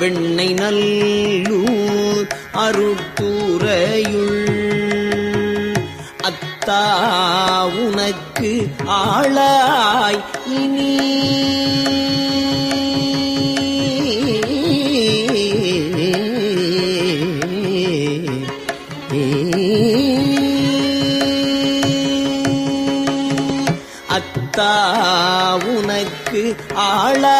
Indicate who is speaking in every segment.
Speaker 1: வெண்ணை நல்லூர் அருட்டுறையுள் அத்தா உனக்கு ஆளாய் இனி. அத்தா உனக்கு ஆளாயினி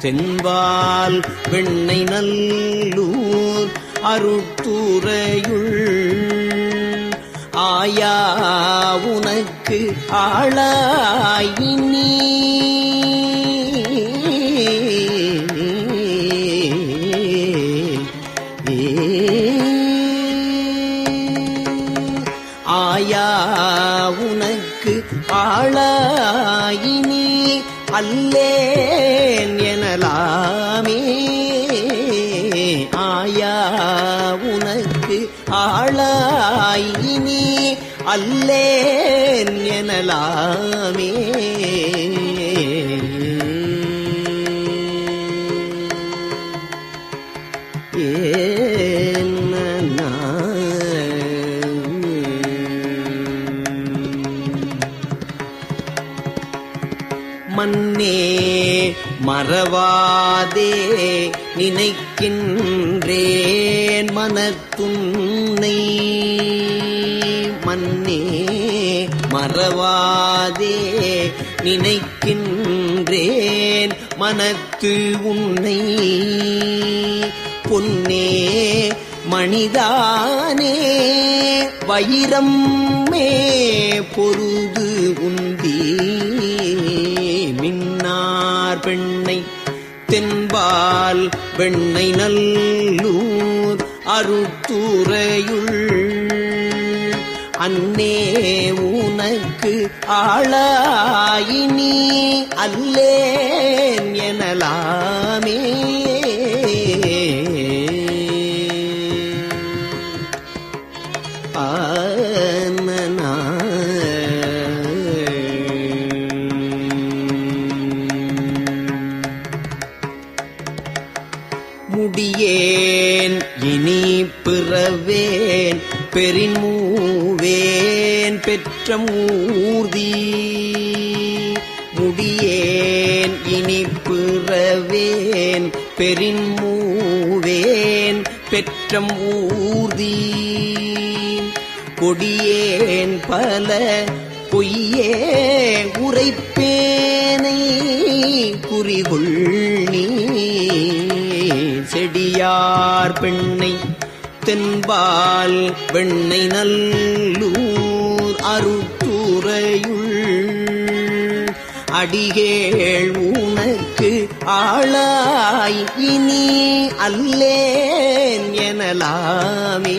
Speaker 1: தென்பால் பெண்ணை நல்லூர் அருட்டுறையுள் ஆயா உனக்கு ஆளாயினி. ஆயா உனக்கு ஆளாயினி அல்லே. அல்லேன் எனலாமே. மன்னே மறவாதே நினைக்கின்றேன் நினைக்கின்றேன். மனத்து உன்னை பொன்னே மணிதானே வைரம் மே பொருது உந்தி மின்னார் பெண்ணை தென்பால் வெண்ணை நல்லூர். அருத்துறையுள் அன்னே உனக்கு ஆளாயினி. அல்லேன் எனலாமே. முடியேன் இனி பிறவேன். பெரின் பெற்ற மூர்தி முடியேன் இனி பிறவேன் பெரின்மூவேன் பெற்றம் ஊர்தி. கொடியேன் பல பொய்யே உரைப்பேனை குறிகுள் நீ செடியார் பெண்ணை தென்பால் வெண்ணை நல்லூர். அருத்துறையுள் அடிகேள் உனக்கு ஆளாய் இனி அல்லேன் எனலாமே.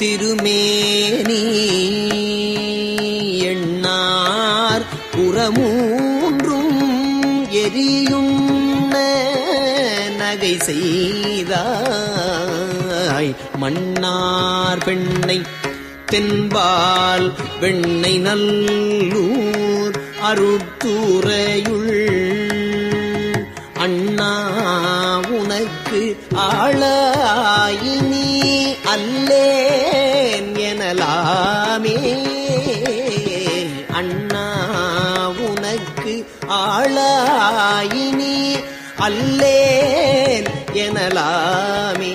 Speaker 1: திருமேனி எண்ணார் புறமூன்றும் எரியும் நகை செய்தாய் மன்னார் பெண்ணை தென்பால் வெண்ணை நல்லூர் அருட்டுறையுள் அண்ணா உனக்கு ஆள அண்ணலாமே அண்ணா உனக்கு ஆளாயினி. அல்லேன் எனலாமே.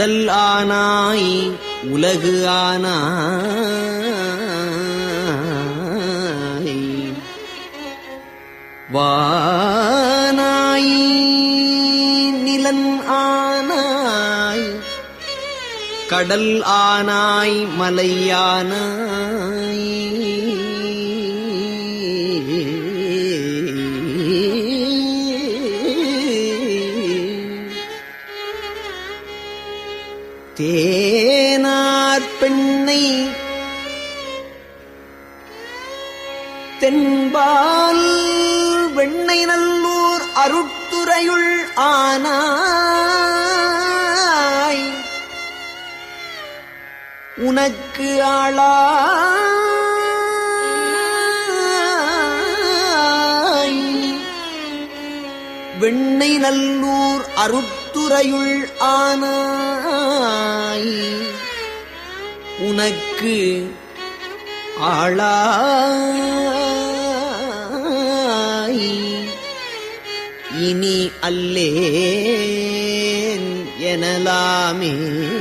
Speaker 1: கடல் ஆனாய் உலகு ஆனாய். வானாய் நிலன் ஆனாய். கடல் ஆனாய் மலையானாய் தேனார் பெண்ணை தென்பால் வெண்ணை நல்லூர் அருட்துறையுள் ஆனாய். உனக்கு ஆளா வெண்ணை நல்லூர் அருட்துறையுள் ஆனாய். உனக்கு ஆளாய். இனி அல்லேன் எனலாமே.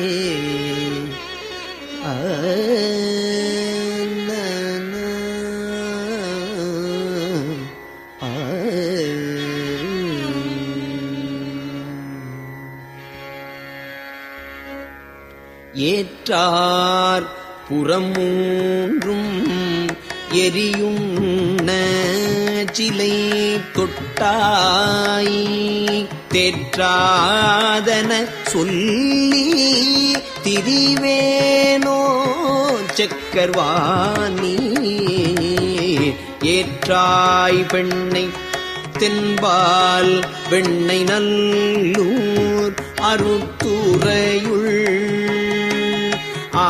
Speaker 1: ஏற்றார் புறமூன்றும் எரியும் சிலை தொட்டாய். தேற்றாதன சொல்லி திரிவேனோ செக்கர்வாணி. ஏற்றாய் பெண்ணை தென்பால் வெண்ணை நல்லூர் அருத்துறையுள்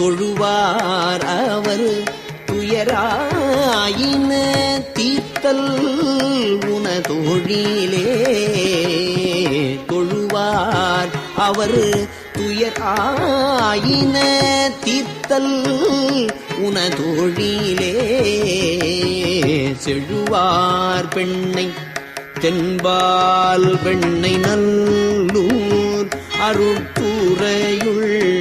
Speaker 1: தொழுவார் அவர். துயராயின தீர்த்தல் உனதொழிலே தொழுவார் அவர். துயராயின தீர்த்தல் உனதொழிலே செழுவார் பெண்ணை. தென்பால் பெண்ணை நல்லூர் அருட்டுறையுள்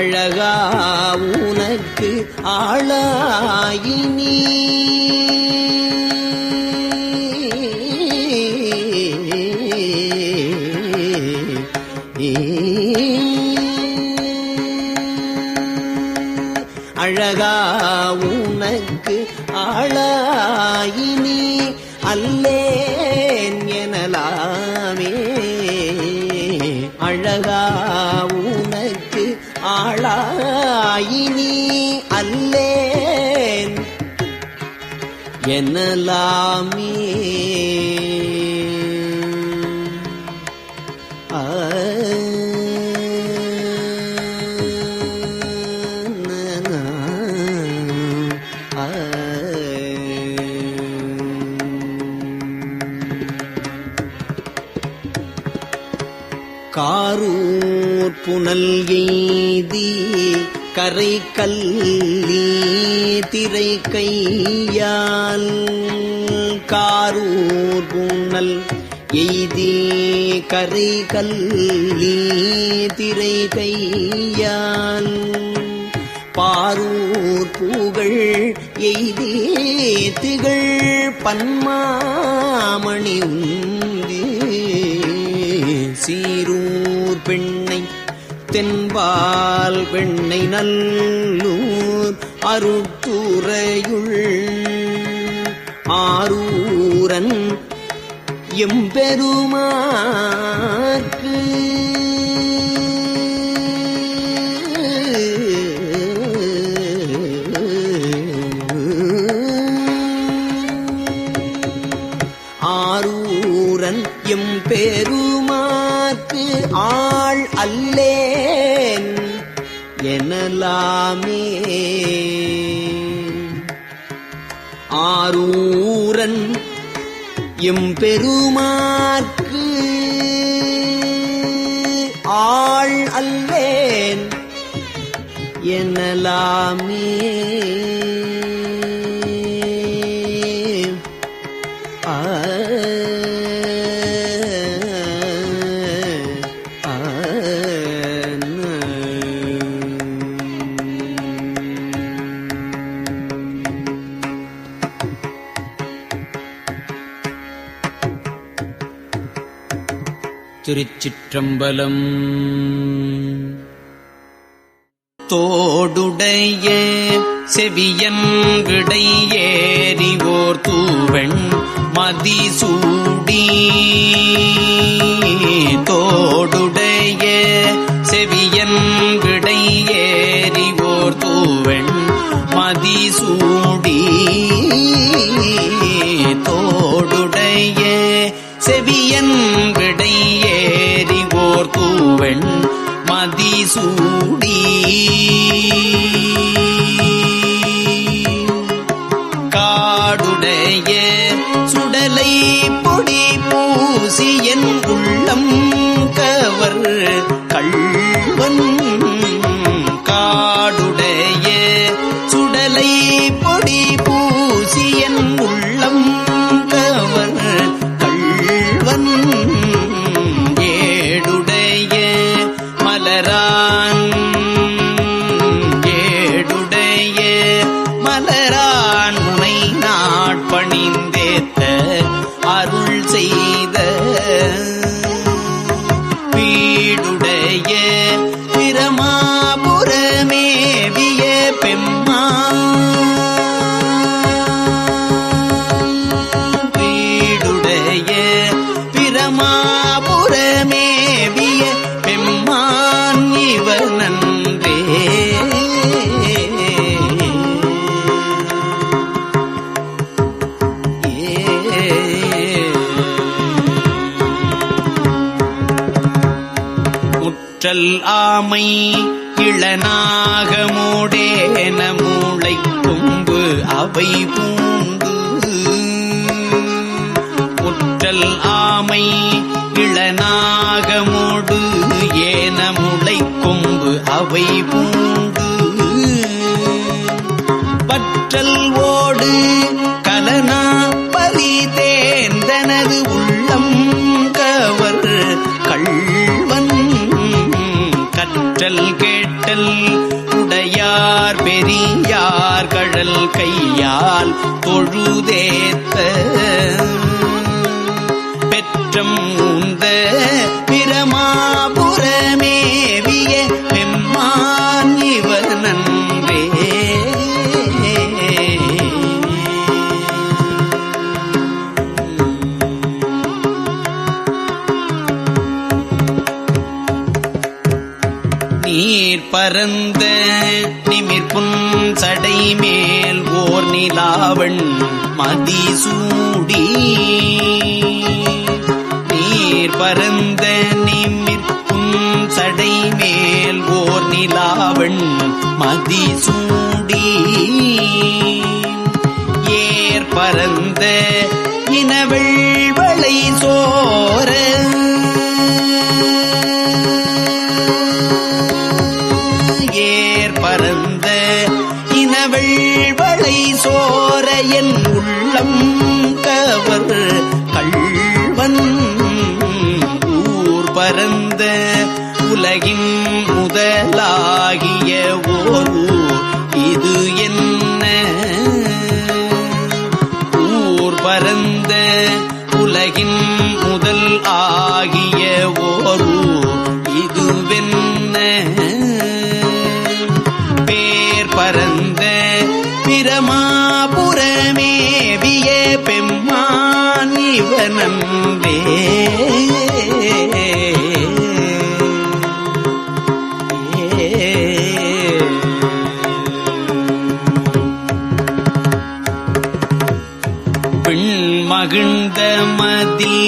Speaker 1: அழகா உனக்கு ஆளாயினி. எனலாமே காரூர் புனல் எய்தி கரை கல்லி திரை கையால் காரூர் புனல் எய்தி கரை கல்லி திரை கையால் பாரூர் பூகள் எய்தி திகழ் பன்மாமணி உந்தி. சீரூர் பெண்ணை தென்பால் பெண்ணை நல்லூர் அருட்டுறையுள் ஆரூரன் எம்பெருமாற்கு ஆரூரன் எம்பெருமாற்கு ஆள் அல்லேன் எனலாமே. ஆரூ எம்பெருமாற்கு ஆள் அல்லேன். எனலாமே திருச்சிற்றம்பலம். தோடுடைய செவியன் விடை ஏறிவோர் தூவெண் மதிசூடி. தோடுடைய செவியன் விடை ஏறிவோர் தூவெண் மதிசூடி. தோடுடைய செவியன் சூடி. காடுடைய சுடலை பொடி பூசி என் உள்ளம் கவர் கள்வன் ஆமை இளநாகமோடேன மூளை கொம்பு அவை பூந்து முற்றல் ஆமை இளநாகமோடு ஏன முளை கொம்பு அவை பூண்டு. பற்றல் ஓடு கலனா கடல் உடையார் பெரியார் கடல் கையால் தொழுதேத்த மறந்த பரந்த சோர என் உள்ளம் கவர் கள்வன். ஊர் பரந்த உலகின் முதலாகிய ஓர்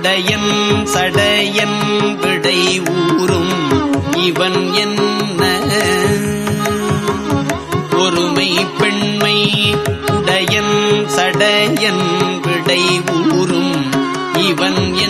Speaker 1: உடையன் சடையன் விடை ஊறும். இவன் என்ன? ஒருமை பெண்மை உடையன் சடையன் விடை ஊறும். இவன் என்ன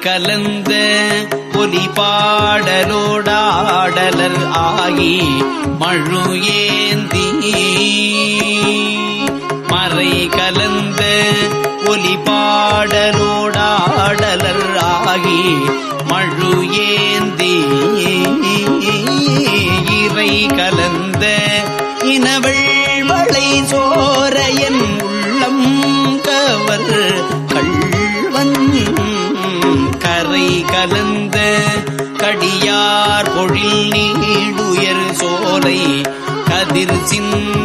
Speaker 1: கலந்த ஒலி பாடலோடாடலர் ஆகி மழு ஏந்தி மறை கலந்த ஒலி பாடலோடாடலர் ஆகி மழு ஏந்தி இறை கலந்த இனவள் மழை சோரையன் உள்ளம் கவர் கள்வன் கரை கலந்த கடியார் பொழில் நீடுயர் சோலை கதிர் சிந்த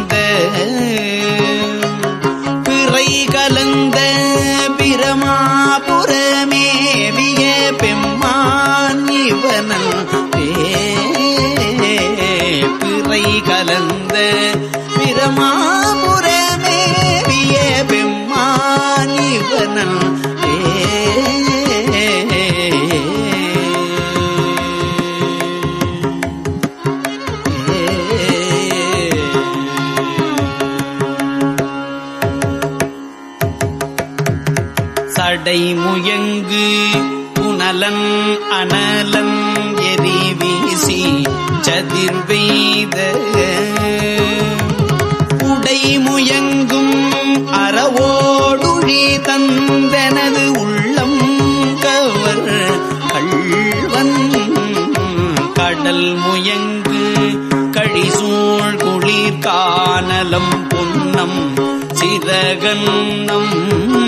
Speaker 1: சிறகன்னம்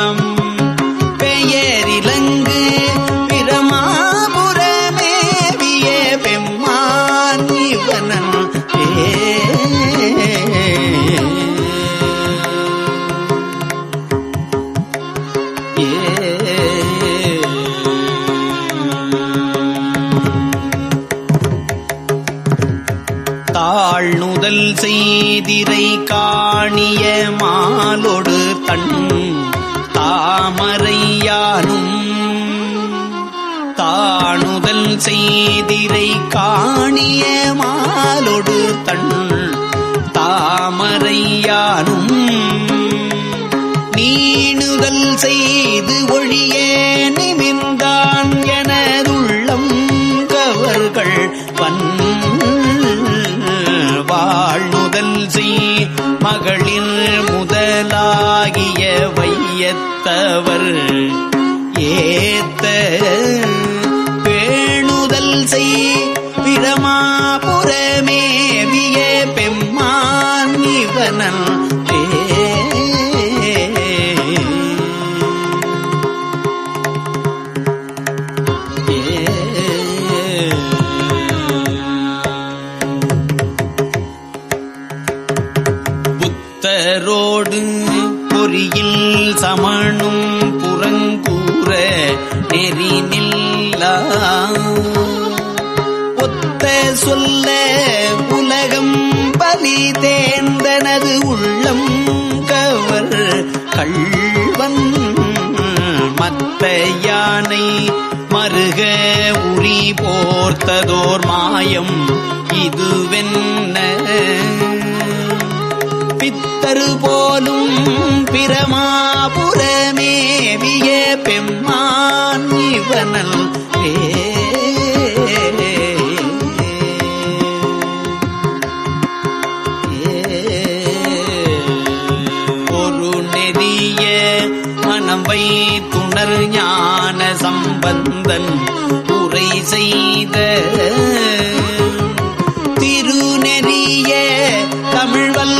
Speaker 1: நீரை காணிய மாலொடு தன் தாமரையானும். நீணுதல் செய்து ஒழிய நிமிர்ந்தான் எனதுள்ளம் கவர்கள் வன் வாழ்நுதல் செய் மகளிர் முதலாகிய வையத்தவர் ஏத்த பிரமாபுரமேவிய பெம்மான் இவனன். புத்தரோடு பொறியில் சமணும் புறங்கூற நெறி நில்லா ஒத்த சொல்ல உலகம் பலி தேர்ந்தனது உள்ளம் கவர் கள்வன் மத்த யானை மருக உரி போர்த்ததோர் மாயம் இதுவென்ன? பித்தரு போலும் பிரமாபுரமேவிய பெம்மான் இவனல் ஏ மனம் துணர் ஞான சம்பந்தன் உரை செய்த திருநெறிய தமிழ்வல்